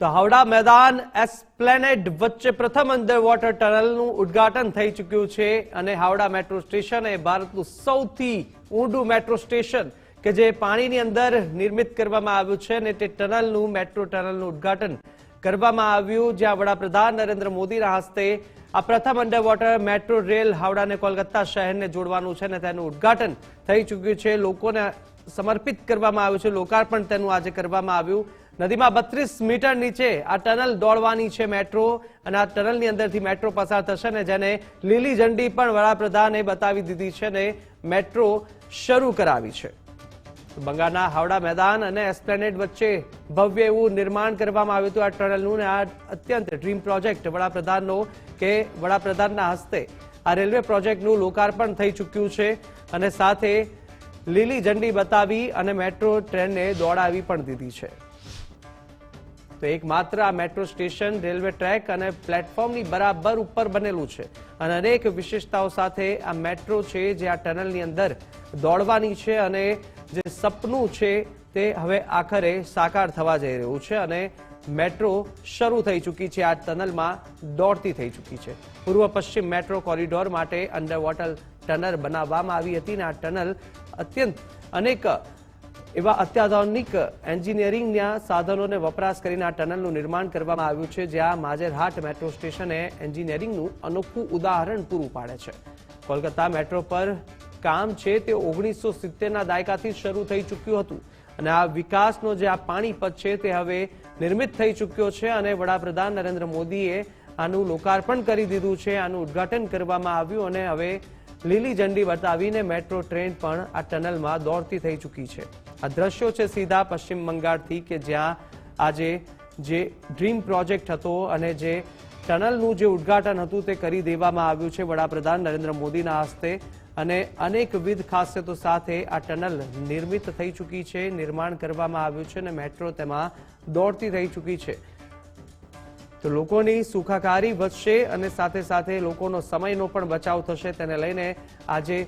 તો હાવડા મેદાન એસ્પ્લેનેડ વચ્ચે પ્રથમ અંડર વોટર ટનલનું ઉદ્ઘાટન થઈ ચૂક્યું છે અને હાવડા મેટ્રો સ્ટેશન એ ભારતનું સૌથી ઊંડું મેટ્રો સ્ટેશન કે જે પાણીની અંદર નિર્મિત કરવામાં આવ્યું છે અને તે ટનલનું મેટ્રો ટનલનું ઉદ્ઘાટન કરવામાં આવ્યું, જ્યાં વડાપ્રધાન નરેન્દ્ર મોદીના હસ્તે આ પ્રથમ અંડર વોટર મેટ્રો રેલ હાવડાને કોલકાતા શહેરને જોડવાનું છે અને તેનું ઉદ્ઘાટન થઈ ચૂક્યું છે. લોકોને સમર્પિત કરવામાં આવ્યું છે. લોકાર્પણ તેનું આજે કરવામાં આવ્યું. નદીમાં બત્રીસ મીટર નીચે આ ટનલ દોડવાની છે મેટ્રો અને આ ટનલની અંદરથી મેટ્રો પસાર થશે ને જેને લીલી ઝંડી પણ વડાપ્રધાને બતાવી દીધી છે ને મેટ્રો શરૂ કરાવી છે. બંગાળના હાવડા મેદાન અને એસ્પ્લેનેડ વચ્ચે ભવ્ય એવું નિર્માણ કરવામાં આવ્યું હતું આ ટનલનું ને આ અત્યંત ડ્રીમ પ્રોજેક્ટ વડાપ્રધાનનો કે વડાપ્રધાનના હસ્તે આ રેલવે પ્રોજેક્ટનું લોકાર્પણ થઈ ચૂક્યું છે અને સાથે લીલી ઝંડી બતાવી અને મેટ્રો ટ્રેનને દોડાવી પણ દીધી છે. તો એકમાત્ર આ મેટ્રો સ્ટેશન, રેલવે ટ્રેક અને પ્લેટફોર્મની બરાબર ઉપર બનેલું છે. અને અનેક વિશેષતાઓ સાથે આ મેટ્રો છે જે આ ટનલની અંદર દોડવાની છે અને જે સપનું છે તે હવે આખરે સાકાર થવા જઈ રહ્યું છે અને મેટ્રો શરૂ થઈ ચૂકી છે. આ ટનલમાં દોડતી થઈ ચૂકી છે. પૂર્વ પશ્ચિમ મેટ્રો કોરિડોર માટે અંડર વોટર ટનલ બનાવવામાં આવી હતી અને આ ટનલ અત્યંત અનેક એવા અત્યાધુનિક એન્જિનિયરિંગના સાધનોને વપરાશ કરીને આ ટનલનું નિર્માણ કરવામાં આવ્યું છે જ્યાં માજેરહાટ મેટ્રો સ્ટેશને એન્જિનિયરિંગનું અનોખું ઉદાહરણ પૂરું પાડે છે. કોલકાતા મેટ્રો પર કામ છે તે ઓગણીસો સિત્તેરના દાયકાથી શરૂ થઈ ચૂક્યું હતું અને આ વિકાસનો જે આ પાણીપત છે તે હવે નિર્મિત થઈ ચૂક્યો છે અને વડાપ્રધાન નરેન્દ્ર મોદીએ આનું લોકાર્પણ કરી દીધું છે, આનું ઉદ્ઘાટન કરવામાં આવ્યું અને હવે લીલી ઝંડી બતાવીને મેટ્રો ટ્રેન પણ આ ટનલમાં દોડતી થઈ ચૂકી છે. આ દ્રશ્યો છે સીધા પશ્ચિમ બંગાળથી કે જ્યાં આજે જે ડ્રીમ પ્રોજેક્ટ હતો અને જે ટનલનું જે ઉદ્ઘાટન હતું તે કરી દેવામાં આવ્યું છે વડાપ્રધાન નરેન્દ્ર મોદીના હસ્તે. અને અનેકવિધ ખાસિયતો સાથે આ ટનલ નિર્મિત થઈ ચૂકી છે, નિર્માણ કરવામાં આવ્યું છે અને મેટ્રો તેમાં દોડતી થઈ ચૂકી છે. તો લોકોની સુખાકારી વધશે અને સાથે સાથે લોકોનો સમયનો પણ બચાવ થશે. તેને લઈને આજે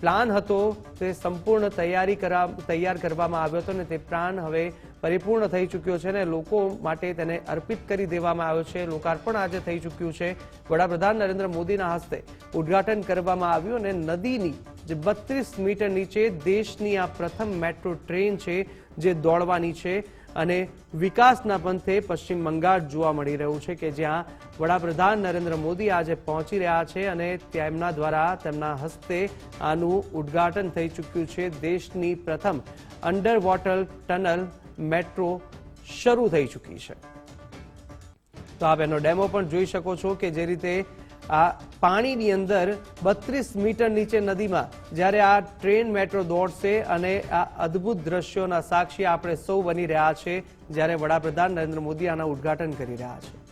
પ્લાન હતો તે સંપૂર્ણ તૈયારી કરા, તૈયાર કરવામાં આવ્યો હતો અને તે પ્લાન હવે પરિપૂર્ણ થઈ ચૂક્યો છે અને લોકો માટે તેને અર્પિત કરી દેવામાં આવ્યો છે. લોકાર્પણ આજે થઈ ચૂક્યું છે. વડાપ્રધાન નરેન્દ્ર મોદીના હસ્તે ઉદ્ઘાટન કરવામાં આવ્યું અને નદીની જે બત્રીસ મીટર નીચે દેશની આ પ્રથમ મેટ્રો ટ્રેન છે જે દોડવાની છે અને વિકાસના પંથે પશ્ચિમ બંગાળ જોવા મળી રહ્યું છે કે જ્યાં વડાપ્રધાન નરેન્દ્ર મોદી આજે પહોંચી રહ્યા છે અને તેમના દ્વારા તેમના હસ્તે આનું ઉદ્ઘાટન થઈ ચૂક્યું છે. દેશની પ્રથમ અંડર વોટર ટનલ મેટ્રો શરૂ થઈ ચૂકી છે. તો આપ એનો ડેમો પણ જોઈ શકો છો કે જે રીતે આ પાણીની અંદર બત્રીસ મીટર નીચે નદીમાં જ્યારે આ ટ્રેન મેટ્રો દોડશે અને આ અદ્ભુત દ્રશ્યોના સાક્ષી આપણે સૌ બની રહ્યા છે જ્યારે વડાપ્રધાન નરેન્દ્ર મોદી આના ઉદ્ઘાટન કરી રહ્યા છે.